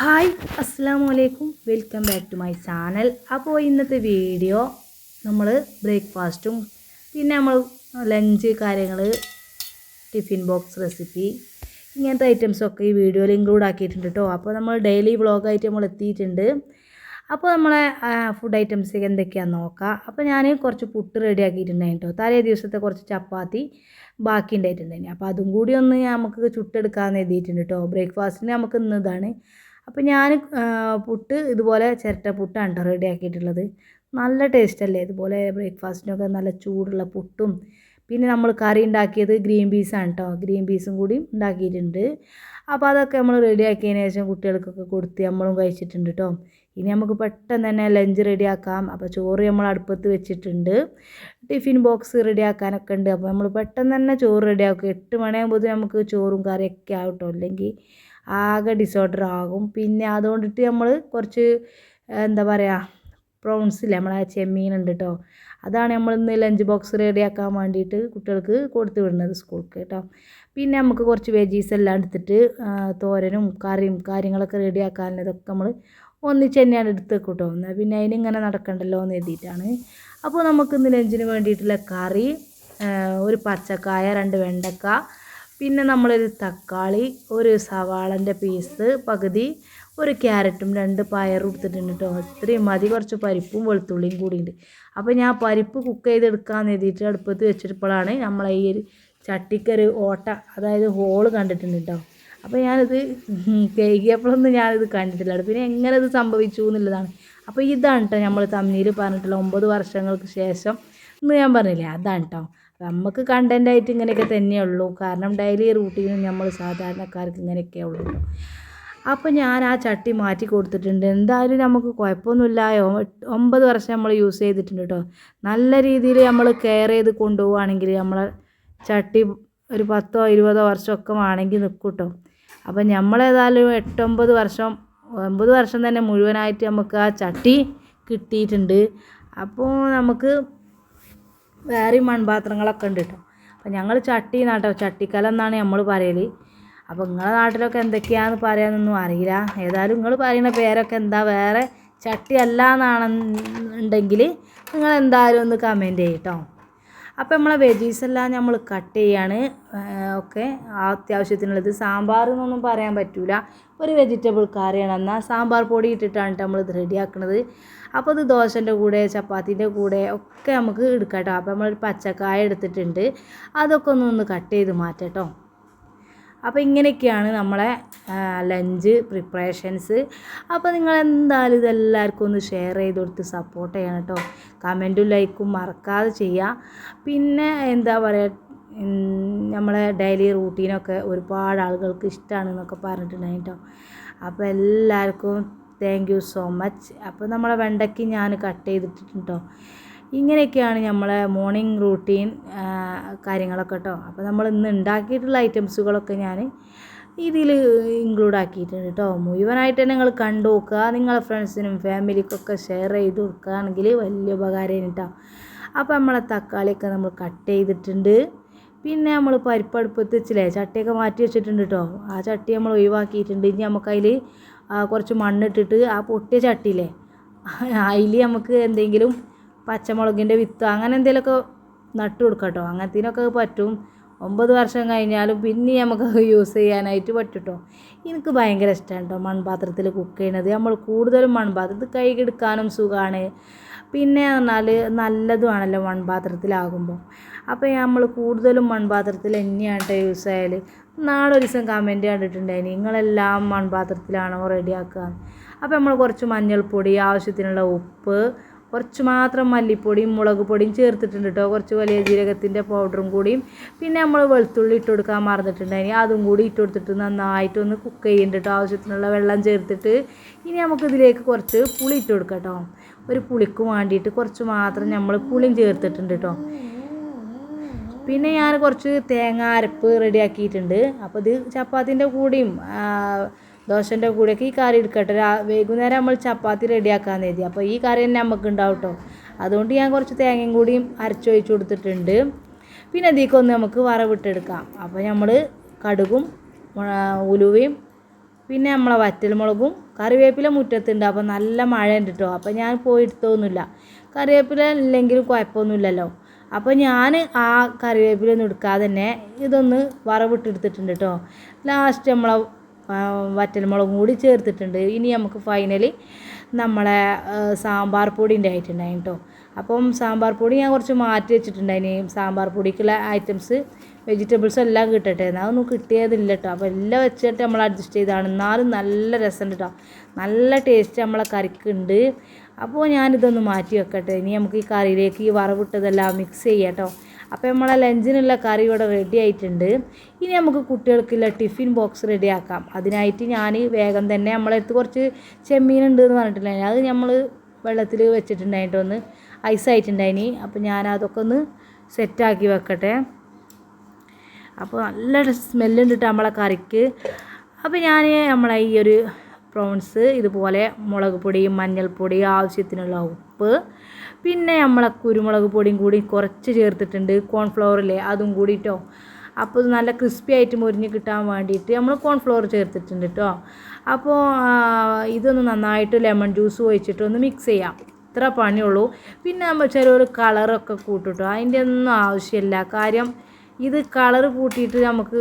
Hi അസ്സാം വലൈക്കും welcome back to my channel. അപ്പോൾ ഇന്നത്തെ വീഡിയോ നമ്മൾ ബ്രേക്ക്ഫാസ്റ്റും പിന്നെ നമ്മൾ ലഞ്ച് കാര്യങ്ങൾ ടിഫിൻ ബോക്സ് റെസിപ്പി ഇങ്ങനത്തെ ഐറ്റംസൊക്കെ ഈ വീഡിയോയിൽ ഇൻക്ലൂഡ് ആക്കിയിട്ടുണ്ട് കേട്ടോ അപ്പോൾ നമ്മൾ ഡെയിലി വ്ളോഗായിട്ട് നമ്മൾ എത്തിയിട്ടുണ്ട്. അപ്പോൾ നമ്മളെ ഫുഡ് ഐറ്റംസ് എന്തൊക്കെയാണെന്ന് നോക്കാം. അപ്പോൾ ഞാൻ കുറച്ച് പുട്ട് റെഡി ആക്കിയിട്ടുണ്ടായിരുന്നു കേട്ടോ തലേ ദിവസത്തെ കുറച്ച് ചപ്പാത്തി ബാക്കി ഉണ്ടായിട്ടുണ്ടായിരുന്നു. അപ്പോൾ അതും കൂടി ഒന്ന് നമുക്ക് ചുട്ടെടുക്കാമെന്ന് എഴുതിയിട്ടുണ്ട് കേട്ടോ ബ്രേക്ക്ഫാസ്റ്റിന് നമുക്ക് ഇന്ന് ഇതാണ് അപ്പോൾ ഞാൻ പുട്ട് ഇതുപോലെ ചിരട്ട പുട്ടാണ് റെഡി ആക്കിയിട്ടുള്ളത്. നല്ല ടേസ്റ്റ് അല്ലേ? ഇതുപോലെ ബ്രേക്ക്ഫാസ്റ്റിനൊക്കെ നല്ല ചൂടുള്ള പുട്ടും പിന്നെ നമ്മൾ കറി ഉണ്ടാക്കിയത് ഗ്രീൻ പീസാണ് കേട്ടോ ഗ്രീൻ പീസും കൂടി ഉണ്ടാക്കിയിട്ടുണ്ട്. അപ്പോൾ അതൊക്കെ നമ്മൾ റെഡി ആക്കിയതിന് ശേഷം കുട്ടികൾക്കൊക്കെ കൊടുത്ത് നമ്മളും കഴിച്ചിട്ടുണ്ട് കേട്ടോ ഇനി നമുക്ക് പെട്ടെന്ന് തന്നെ ലഞ്ച് റെഡിയാക്കാം അപ്പോൾ ചോറ് നമ്മൾ അടുപ്പത്ത് വെച്ചിട്ടുണ്ട്. ടിഫിൻ ബോക്സ് റെഡിയാക്കാനൊക്കെ ഉണ്ട്. അപ്പോൾ നമ്മൾ പെട്ടെന്ന് തന്നെ ചോറ് റെഡിയാക്കും എട്ട് മണിയാകുമ്പോൾ നമുക്ക് ചോറും കറിയൊക്കെ ആവട്ടോ അല്ലെങ്കിൽ ആകെ ഡിസോർഡർ ആകും. പിന്നെ അതുകൊണ്ടിട്ട് നമ്മൾ കുറച്ച് എന്താ പറയുക പ്രോൺസില്ലേ നമ്മളെ ചെമ്മീനുണ്ട് കേട്ടോ അതാണ് നമ്മൾ ഇന്ന് ലഞ്ച് ബോക്സ് റെഡിയാക്കാൻ വേണ്ടിയിട്ട് കുട്ടികൾക്ക് കൊടുത്തു വിടുന്നത് സ്കൂൾക്ക് കേട്ടോ പിന്നെ നമുക്ക് കുറച്ച് വെജീസ് എല്ലാം എടുത്തിട്ട് തോരനും കറിയും കാര്യങ്ങളൊക്കെ റെഡിയാക്കാനുള്ളതൊക്കെ നമ്മൾ ഒന്നിച്ച് തന്നെയാണ് എടുത്ത് കൂട്ടോ എന്നാൽ പിന്നെ അതിനിങ്ങനെ നടക്കണ്ടല്ലോ എന്ന് എഴുതിയിട്ടാണ് അപ്പോൾ നമുക്ക് ഇന്ന് ലഞ്ചിന് വേണ്ടിയിട്ടുള്ള കറി ഒരു പച്ചക്കായ രണ്ട് വെണ്ടക്ക പിന്നെ നമ്മളൊരു തക്കാളി ഒരു സവാളന്റെ പീസ് പകുതി ഒരു ക്യാരറ്റും രണ്ട് പയറും എടുത്തിട്ടുണ്ട് കേട്ടോ ഇത്രയും മതി. കുറച്ച് പരിപ്പും വെളുത്തുള്ളിയും കൂടിയുണ്ട്. അപ്പോൾ ഞാൻ പരിപ്പ് കുക്ക് ചെയ്തെടുക്കാമെന്ന് എഴുതിയിട്ട് അടുപ്പത്ത് വെച്ചിട്ടപ്പോഴാണ് നമ്മളെ ഈ ഒരു ചട്ടിക്കൊരു ഓട്ട അതായത് ഹോൾ കണ്ടിട്ടുണ്ട് കേട്ടോ അപ്പോൾ ഞാനിത് കഴുകിയപ്പോഴൊന്നും ഞാനിത് കണ്ടിട്ടില്ല പിന്നെ എങ്ങനെ ഇത് സംഭവിച്ചു എന്നുള്ളതാണ്. അപ്പോൾ ഇതാണ് കേട്ടോ നമ്മൾ തമ്മിൽ പറഞ്ഞിട്ടുള്ള ഒമ്പത് വർഷങ്ങൾക്ക് ശേഷം എന്ന് ഞാൻ പറഞ്ഞില്ലേ? അതാണ് കേട്ടോ നമുക്ക് കണ്ടന്റായിട്ട് ഇങ്ങനെയൊക്കെ തന്നെയുള്ളൂ കാരണം ഡെയിലി റൂട്ടീനും നമ്മൾ സാധാരണക്കാർക്ക് ഇങ്ങനെയൊക്കെ ഉള്ളൂ അപ്പോൾ ഞാൻ ആ ചട്ടി മാറ്റി കൊടുത്തിട്ടുണ്ട്. എന്തായാലും നമുക്ക് കുഴപ്പമൊന്നുമില്ല. ഒമ്പത് വർഷം നമ്മൾ യൂസ് ചെയ്തിട്ടുണ്ട് കേട്ടോ നല്ല രീതിയിൽ നമ്മൾ കെയർ ചെയ്ത് കൊണ്ടുപോവുകയാണെങ്കിൽ നമ്മളെ ചട്ടി ഒരു പത്തോ ഇരുപതോ വർഷമൊക്കെ ആണെങ്കിൽ നിൽക്കും കേട്ടോ അപ്പം നമ്മളേതായാലും എട്ടൊമ്പത് വർഷം ഒമ്പത് വർഷം തന്നെ മുഴുവനായിട്ട് നമുക്ക് ആ ചട്ടി കിട്ടിയിട്ടുണ്ട്. അപ്പോൾ നമുക്ക് വേറെയും മൺപാത്രങ്ങളൊക്കെ ഉണ്ട് കേട്ടോ. അപ്പം ഞങ്ങൾ ചട്ടി നാട്ടോ ചട്ടിക്കലം എന്നാണ് നമ്മൾ പറയൽ അപ്പോൾ നിങ്ങളുടെ നാട്ടിലൊക്കെ എന്തൊക്കെയാണെന്ന് പറയാനൊന്നും അറിയില്ല. ഏതായാലും നിങ്ങൾ പറയുന്ന പേരൊക്കെ എന്താ വേറെ ചട്ടി അല്ല എന്നാണെന്നുണ്ടെങ്കിൽ നിങ്ങൾ എന്തായാലും ഒന്ന് കമന്റ് ചെയ്യട്ടോ അപ്പോൾ നമ്മളെ വെജീസ് എല്ലാം നമ്മൾ കട്ട് ചെയ്യാണ്. ഒക്കെ അത്യാവശ്യത്തിനുള്ളത്. സാമ്പാർ എന്നൊന്നും പറയാൻ പറ്റില്ല ഒരു വെജിറ്റബിൾ കറിയാണ്. എന്നാൽ സാമ്പാർ പൊടി ഇട്ടിട്ടാണ് നമ്മൾ ഇത് റെഡിയാക്കുന്നത് അപ്പോൾ ഇത് ദോശന്റെ കൂടെ ചപ്പാത്തിന്റെ കൂടെ ഒക്കെ നമുക്ക് എടുക്കാം കേട്ടോ അപ്പോൾ നമ്മളൊരു പച്ചക്കായ എടുത്തിട്ടുണ്ട്. അതൊക്കെ ഒന്ന് ഒന്ന് കട്ട് ചെയ്ത് മാറ്റാം കേട്ടോ അപ്പോൾ ഇങ്ങനെയൊക്കെയാണ് നമ്മളെ ലഞ്ച് പ്രിപ്പറേഷൻസ് അപ്പോൾ നിങ്ങൾ എന്തായാലും ഇതെല്ലാവർക്കും ഒന്ന് ഷെയർ ചെയ്ത് കൊടുത്ത് സപ്പോർട്ട് ചെയ്യണം കേട്ടോ. കമന്റും ലൈക്കും മറക്കാതെ ചെയ്യുക പിന്നെ എന്താ പറയുക നമ്മളെ ഡെയിലി റൂട്ടീനൊക്കെ ഒരുപാട് ആളുകൾക്ക് ഇഷ്ടമാണ് എന്നൊക്കെ പറഞ്ഞിട്ടുണ്ടായി കേട്ടോ. അപ്പോൾ എല്ലാവർക്കും താങ്ക് യു സോ മച്ച് അപ്പോൾ നമ്മളെ വെണ്ടയ്ക്ക് ഞാൻ കട്ട്. ചെയ്തിട്ടുണ്ട് ഇങ്ങനെയൊക്കെയാണ് നമ്മളെ മോർണിംഗ് റൂട്ടീൻ കാര്യങ്ങളൊക്കെ കേട്ടോ അപ്പോൾ നമ്മൾ ഇന്ന് ഉണ്ടാക്കിയിട്ടുള്ള ഐറ്റംസുകളൊക്കെ ഞാൻ ഇതിൽ ഇൻക്ലൂഡ് ആക്കിയിട്ടുണ്ട് കേട്ടോ മുഴുവനായിട്ട് തന്നെ നിങ്ങൾ കണ്ടു നോക്കുക. നിങ്ങളെ ഫ്രണ്ട്സിനും ഫാമിലിക്കൊക്കെ ഷെയർ ചെയ്ത് കൊടുക്കുകയാണെങ്കിൽ വലിയ ഉപകാരമാണ് കേട്ടോ അപ്പോൾ നമ്മളെ തക്കാളിയൊക്കെ നമ്മൾ കട്ട് ചെയ്തിട്ടുണ്ട്. പിന്നെ നമ്മൾ പരിപ്പടുപ്പത്ത് വെച്ചില്ലേ ചട്ടിയൊക്കെ മാറ്റി വെച്ചിട്ടുണ്ട് കേട്ടോ ആ ചട്ടി നമ്മൾ ഒഴിവാക്കിയിട്ടുണ്ട്. ഇനി നമുക്കതിൽ കുറച്ച് മണ്ണിട്ടിട്ട് ആ പൊട്ടിയ ചട്ടിയില്ലേ അതിൽ നമുക്ക് എന്തെങ്കിലും പച്ചമുളകിന്റെ വിത്ത് അങ്ങനെ എന്തെങ്കിലുമൊക്കെ നട്ടു കൊടുക്കട്ടോ കേട്ടോ. അങ്ങനത്തേനൊക്കെ പറ്റും. ഒമ്പത് വർഷം കഴിഞ്ഞാലും പിന്നെ നമുക്ക് യൂസ് ചെയ്യാനായിട്ട് പറ്റും കേട്ടോ. എനിക്ക് ഭയങ്കര ഇഷ്ടമാണ് കേട്ടോ മൺപാത്രത്തിൽ കുക്ക് ചെയ്യണത്. നമ്മൾ കൂടുതലും മൺപാത്രത്തിൽ കൈ എടുക്കാനും സുഖമാണ്. പിന്നെ പറഞ്ഞാൽ നല്ലതുമാണല്ലോ മൺപാത്രത്തിലാകുമ്പോൾ. അപ്പോൾ നമ്മൾ കൂടുതലും മൺപാത്രത്തിൽ തന്നെയാണ് കേട്ടോ യൂസ് ചെയ്യൽ നാളെ ഒരു ദിവസം കമന്റ് കണ്ടിട്ടുണ്ടായി നിങ്ങളെല്ലാം മൺപാത്രത്തിലാണോ റെഡിയാക്കുക അപ്പോൾ നമ്മൾ കുറച്ച് മഞ്ഞൾപ്പൊടി ആവശ്യത്തിനുള്ള ഉപ്പ് കുറച്ച് മാത്രം മല്ലിപ്പൊടിയും മുളക് പൊടിയും ചേർത്തിട്ടുണ്ട് കേട്ടോ കുറച്ച് വലിയ ജീരകത്തിന്റെ പൗഡറും കൂടിയും. പിന്നെ നമ്മൾ വെളുത്തുള്ളി ഇട്ട് കൊടുക്കാൻ മറന്നിട്ടുണ്ടായിരുന്നു അതും കൂടി ഇട്ട് കൊടുത്തിട്ട് നന്നായിട്ടൊന്ന് കുക്ക് ചെയ്യുന്നുണ്ട് കേട്ടോ ആവശ്യത്തിനുള്ള വെള്ളം ചേർത്തിട്ട്. ഇനി നമുക്കിതിലേക്ക് കുറച്ച് പുളി ഇട്ട് കൊടുക്കാം കേട്ടോ ഒരു പുളിക്ക് വേണ്ടിയിട്ട് കുറച്ച് മാത്രം നമ്മൾ പുളിയും ചേർത്തിട്ടുണ്ട് കേട്ടോ പിന്നെ ഞാൻ കുറച്ച് തേങ്ങ അരപ്പ് റെഡിയാക്കിയിട്ടുണ്ട് അപ്പോൾ ഇത് ചപ്പാത്തിന്റെ കൂടെയും ദോശന്റെ കൂടെയൊക്കെ ഈ കറി എടുക്കട്ടെ. വൈകുന്നേരം നമ്മൾ ചപ്പാത്തി റെഡിയാക്കാമെന്ന് എഴുതി അപ്പോൾ ഈ കറി തന്നെ നമുക്ക് ഉണ്ടാവും കേട്ടോ അതുകൊണ്ട് ഞാൻ കുറച്ച് തേങ്ങയും കൂടിയും അരച്ചൊഴിച്ച് കൊടുത്തിട്ടുണ്ട്. പിന്നെ അതിലേക്കൊന്ന് നമുക്ക് വറവിട്ടെടുക്കാം. അപ്പോൾ നമ്മൾ കടുകും ഉലുവയും പിന്നെ നമ്മളെ വറ്റൽമുളകും കറിവേപ്പില മുറ്റത്തുണ്ട്. അപ്പോൾ നല്ല മഴ ഉണ്ട് കേട്ടോ അപ്പോൾ ഞാൻ പോയി എടുത്തൊന്നുമില്ല. കറിവേപ്പില ഇല്ലെങ്കിലും കുഴപ്പമൊന്നുമില്ലല്ലോ. അപ്പോൾ ഞാൻ ആ കറിവേപ്പില ഒന്നും എടുക്കാതെ തന്നെ ഇതൊന്ന് വറവിട്ടെടുത്തിട്ടുണ്ട് കേട്ടോ ലാസ്റ്റ് നമ്മളെ വറ്റൽമുളകും കൂടി ചേർത്തിട്ടുണ്ട്. ഇനി നമുക്ക് ഫൈനലി നമ്മളെ സാമ്പാർ പൊടി ഉണ്ടായിട്ടുണ്ടായി കേട്ടോ അപ്പം സാമ്പാർ പൊടി ഞാൻ കുറച്ച് മാറ്റി വെച്ചിട്ടുണ്ടായിന്. സാമ്പാർ പൊടിക്കുള്ള ഐറ്റംസ് വെജിറ്റബിൾസ് എല്ലാം കിട്ടട്ടെ. അതൊന്നും കിട്ടിയതില്ല കേട്ടോ അപ്പോൾ എല്ലാം വെച്ചിട്ട് നമ്മൾ അഡ്ജസ്റ്റ് ചെയ്താണ്. എന്നാലും നല്ല രസമുണ്ട് കേട്ടോ നല്ല ടേസ്റ്റ് നമ്മളെ കറിക്ക് ഉണ്ട് അപ്പോൾ ഞാനിതൊന്ന് മാറ്റി വെക്കട്ടെ. ഇനി നമുക്ക് ഈ കറിയിലേക്ക് ഈ വറവിട്ടതെല്ലാം മിക്സ് ചെയ്യാം കേട്ടോ അപ്പോൾ നമ്മളെ ലഞ്ചിനുള്ള കറി ഇവിടെ റെഡി ആയിട്ടുണ്ട്. ഇനി നമുക്ക് കുട്ടികൾക്കുള്ള ടിഫിൻ ബോക്സ് റെഡിയാക്കാം അതിനായിട്ട് ഞാൻ വേഗം തന്നെ നമ്മളെ അടുത്ത് കുറച്ച് ചെമ്മീനുണ്ട് എന്ന് പറഞ്ഞിട്ടില്ല? അത് നമ്മൾ വെള്ളത്തിൽ വെച്ചിട്ടുണ്ടായിട്ടൊന്ന് ഐസായിട്ടുണ്ടായിനി അപ്പോൾ ഞാൻ അതൊക്കെ ഒന്ന് സെറ്റാക്കി വെക്കട്ടെ. അപ്പോൾ നല്ല സ്മെല്ലുണ്ട് നമ്മളെ കറിക്ക്. അപ്പോൾ ഞാൻ നമ്മളെ ഈ ഒരു പ്രോൺസ് ഇതുപോലെ മുളക് പൊടിയും മഞ്ഞൾപ്പൊടി ആവശ്യത്തിനുള്ള ഉപ്പ്. പിന്നെ നമ്മളെ കുരുമുളക് പൊടിയും കൂടി കുറച്ച് ചേർത്തിട്ടുണ്ട് കോൺഫ്ലവറില്ലേ അതും കൂടിയിട്ടോ അപ്പോൾ ഇത് നല്ല ക്രിസ്പി ആയിട്ട് മുരിഞ്ഞ് കിട്ടാൻ വേണ്ടിയിട്ട് നമ്മൾ കോൺഫ്ലവർ ചേർത്തിട്ടുണ്ട് കേട്ടോ അപ്പോൾ ഇതൊന്ന് നന്നായിട്ട് ലെമൺ ജ്യൂസ് ഒഴിച്ചിട്ട് ഒന്ന് മിക്സ് ചെയ്യാം. ഇത്ര പണിയുള്ളൂ. പിന്നെ നമ്മൾ ചെറിയൊരു കളറൊക്കെ കൂട്ടിട്ടോ. അതിന്റെ ഒന്നും ആവശ്യമില്ല. കാര്യം ഇത് കളർ കൂട്ടിയിട്ട് നമുക്ക്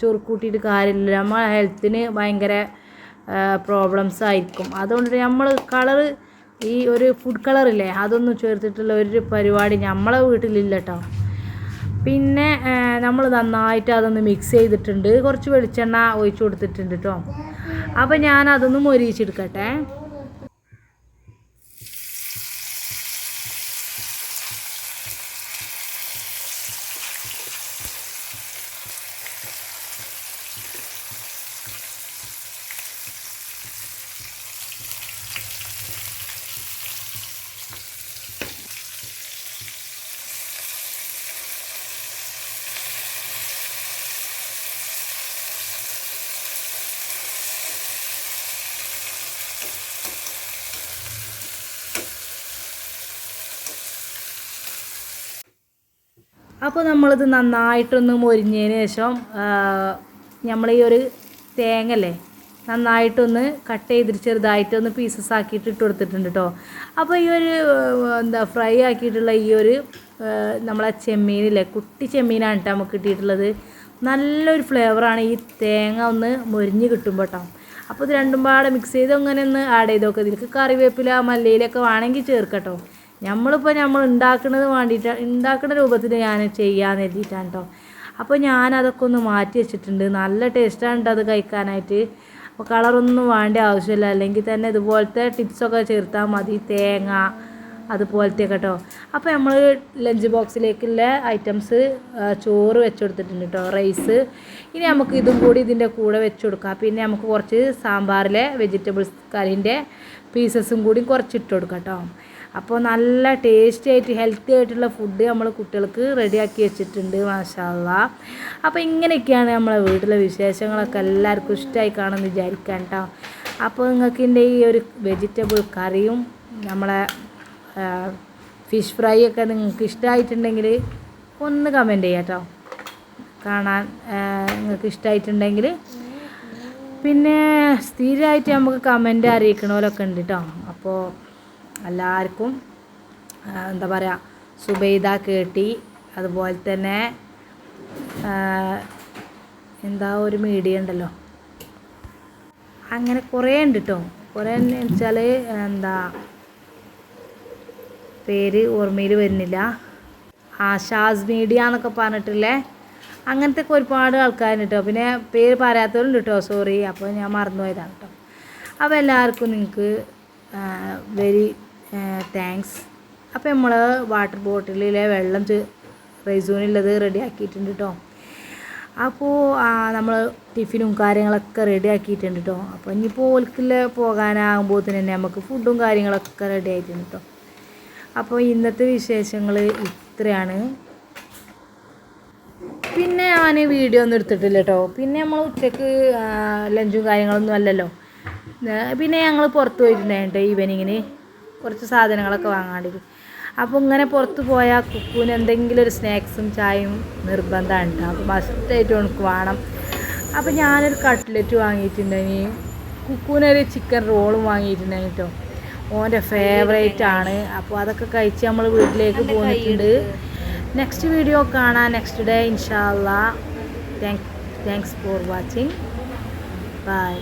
ചോറ് കൂട്ടിയിട്ട് കാര്യമില്ല. നമ്മളെ ഹെൽത്തിന് ഭയങ്കര പ്രോബ്ലംസ് ആയിരിക്കും. അതുകൊണ്ട് നമ്മൾ കളറ് ഈ ഒരു ഫുഡ് കളറില്ലേ അതൊന്നും ചേർത്തിട്ടുള്ള ഒരു പരിപാടി നമ്മളെ വീട്ടിലില്ല കേട്ടോ പിന്നെ നമ്മൾ നന്നായിട്ട് അതൊന്ന് മിക്സ് ചെയ്തിട്ടുണ്ട്. കുറച്ച് വെളിച്ചെണ്ണ ഒഴിച്ചു കൊടുത്തിട്ടുണ്ട് കേട്ടോ അപ്പോൾ ഞാൻ അതൊന്ന് മൊരിയിച്ചെടുക്കട്ടെ. അപ്പോൾ നമ്മളിത് നന്നായിട്ടൊന്ന് മൊരിഞ്ഞതിന് ശേഷം നമ്മൾ ഈ ഒരു തേങ്ങ അല്ലേ നന്നായിട്ടൊന്ന് കട്ട് ചെയ്തിട്ട് ചെറുതായിട്ടൊന്ന് പീസസ് ആക്കിയിട്ട് ഇട്ട് കൊടുത്തിട്ടുണ്ട് കേട്ടോ അപ്പോൾ ഈ ഒരു എന്താ ഫ്രൈ ആക്കിയിട്ടുള്ള ഈ ഒരു നമ്മളെ ചെമ്മീനില്ലേ കുട്ടി ചെമ്മീനാണ് കേട്ടോ നമുക്ക് കിട്ടിയിട്ടുള്ളത്. നല്ലൊരു ഫ്ലേവറാണ് ഈ തേങ്ങ ഒന്ന് മൊരിഞ്ഞ് കിട്ടുമ്പോൾ കേട്ടോ അപ്പോൾ ഇത് രണ്ടും പാടെ മിക്സ് ചെയ്ത് അങ്ങനെ ഒന്ന് ആഡ് ചെയ്ത് നോക്കുക ഇതിലേക്ക് കറിവേപ്പില മല്ലിയിലൊക്കെ വേണമെങ്കിൽ ചേർക്കട്ടോ നമ്മളിപ്പോൾ നമ്മൾ ഉണ്ടാക്കുന്നത് വേണ്ടിയിട്ട് ഉണ്ടാക്കുന്ന രൂപത്തിൽ ഞാൻ ചെയ്യാമെന്ന് എഴുതിയിട്ടാണ് കേട്ടോ അപ്പോൾ ഞാൻ അതൊക്കെ ഒന്ന് മാറ്റി വെച്ചിട്ടുണ്ട്. നല്ല ടേസ്റ്റാണ് കേട്ടോ അത് കഴിക്കാനായിട്ട്. അപ്പോൾ കളറൊന്നും വേണ്ട ആവശ്യമില്ല. അല്ലെങ്കിൽ തന്നെ ഇതുപോലത്തെ ടിപ്സൊക്കെ ചേർത്താൽ മതി. തേങ്ങ അതുപോലത്തെ കേട്ടോ അപ്പോൾ നമ്മൾ ലഞ്ച് ബോക്സിലേക്കുള്ള ഐറ്റംസ് ചോറ് വെച്ച് കൊടുത്തിട്ടുണ്ട് കേട്ടോ റൈസ് ഇനി നമുക്ക് ഇതും കൂടി ഇതിന്റെ കൂടെ വെച്ച് കൊടുക്കാം പിന്നെ നമുക്ക് കുറച്ച് സാമ്പാറിലെ വെജിറ്റബിൾസ് കറിന്റെ പീസസും കൂടി കുറച്ച് ഇട്ട് കൊടുക്കാം കേട്ടോ അപ്പോൾ നല്ല ടേസ്റ്റി ആയിട്ട് ഹെൽത്തി ആയിട്ടുള്ള ഫുഡ് നമ്മൾ കുട്ടികൾക്ക് റെഡിയാക്കി വെച്ചിട്ടുണ്ട് മാഷാല്ല അപ്പോൾ ഇങ്ങനെയൊക്കെയാണ് നമ്മളെ വീട്ടിലെ വിശേഷങ്ങളൊക്കെ എല്ലാവർക്കും ഇഷ്ടമായി കാണുമെന്ന് വിചാരിക്കാം കേട്ടോ അപ്പോൾ നിങ്ങൾക്ക് ഇതിന്റെ ഈ ഒരു വെജിറ്റബിൾ കറിയും നമ്മളെ ഫിഷ് ഫ്രൈ ഒക്കെ നിങ്ങൾക്ക് ഇഷ്ടമായിട്ടുണ്ടെങ്കിൽ ഒന്ന് കമന്റ് ചെയ്യാം കേട്ടോ കാണാൻ നിങ്ങൾക്ക് ഇഷ്ടമായിട്ടുണ്ടെങ്കിൽ പിന്നെ സ്ഥിരമായിട്ട് നമുക്ക് കമന്റ് അറിയിക്കണമല്ലൊക്കെ ഉണ്ട് കേട്ടോ അപ്പോൾ എല്ലാവർക്കും ആ, എന്താ പറയുക സുബൈദ കേട്ടി. അതുപോലെ തന്നെ ആ, എന്താ ഒരു മീഡിയ ഉണ്ടല്ലോ. അങ്ങനെ കുറേ ഉണ്ട് കേട്ടോ കുറേ എന്ന് വെച്ചാൽ എന്താ പേര് ഓർമ്മയിൽ വരുന്നില്ല. ആശാസ് മീഡിയ എന്നൊക്കെ പറഞ്ഞിട്ടില്ലേ? അങ്ങനത്തെ ഒക്കെ ഒരുപാട് ആൾക്കാരുണ്ട് കേട്ടോ പിന്നെ പേര് പറയാത്തവരുണ്ട് കേട്ടോ സോറി അപ്പോൾ ഞാൻ മറന്നുപോയതാണ് കേട്ടോ അപ്പോൾ എല്ലാവർക്കും നിങ്ങൾക്ക് വെരി താങ്ക്സ് അപ്പോൾ നമ്മൾ വാട്ടർ ബോട്ടിലിലെ വെള്ളം റൈസൂനുള്ളത് റെഡി ആക്കിയിട്ടുണ്ട് കേട്ടോ അപ്പോൾ നമ്മൾ ടിഫിനും കാര്യങ്ങളൊക്കെ റെഡി ആക്കിയിട്ടുണ്ട് കേട്ടോ അപ്പോൾ ഇനിയിപ്പോൾ ഓൽക്കില്ല പോകാനാകുമ്പോൾ തന്നെ നമുക്ക് ഫുഡും കാര്യങ്ങളൊക്കെ റെഡി ആയിട്ടുണ്ട് കേട്ടോ അപ്പോൾ ഇന്നത്തെ വിശേഷങ്ങൾ ഇത്രയാണ്. പിന്നെ ഞാൻ വീഡിയോ ഒന്നും എടുത്തിട്ടില്ല കേട്ടോ പിന്നെ നമ്മൾ ഉച്ചയ്ക്ക് ലഞ്ചും കാര്യങ്ങളൊന്നും അല്ലല്ലോ. പിന്നെ ഞങ്ങൾ പുറത്ത് പോയിട്ടുണ്ടായിട്ടോ ഈവനിങ്ങിന് കുറച്ച് സാധനങ്ങളൊക്കെ വാങ്ങാണ്ടിരിക്കും അപ്പോൾ ഇങ്ങനെ പുറത്ത് പോയാൽ കുക്കുവിന് എന്തെങ്കിലും ഒരു സ്നാക്സും ചായയും നിർബന്ധമാണ് കേട്ടോ അപ്പോൾ മസ്റ്റായിട്ട് എനിക്ക് വേണം. അപ്പോൾ ഞാനൊരു കട്ട്ലറ്റ് വാങ്ങിയിട്ടുണ്ടായി കുക്കൂനൊരു ചിക്കൻ റോളും വാങ്ങിയിട്ടുണ്ടായി കേട്ടോ ഓന്റെ ഫേവറേറ്റ് ആണ്. അപ്പോൾ അതൊക്കെ കഴിച്ച് നമ്മൾ വീട്ടിലേക്ക് പോന്നിട്ടുണ്ട്. നെക്സ്റ്റ് വീഡിയോ കാണാം. നെക്സ്റ്റ് ഡേ ഇൻഷാല്ല thank thanks for watching bye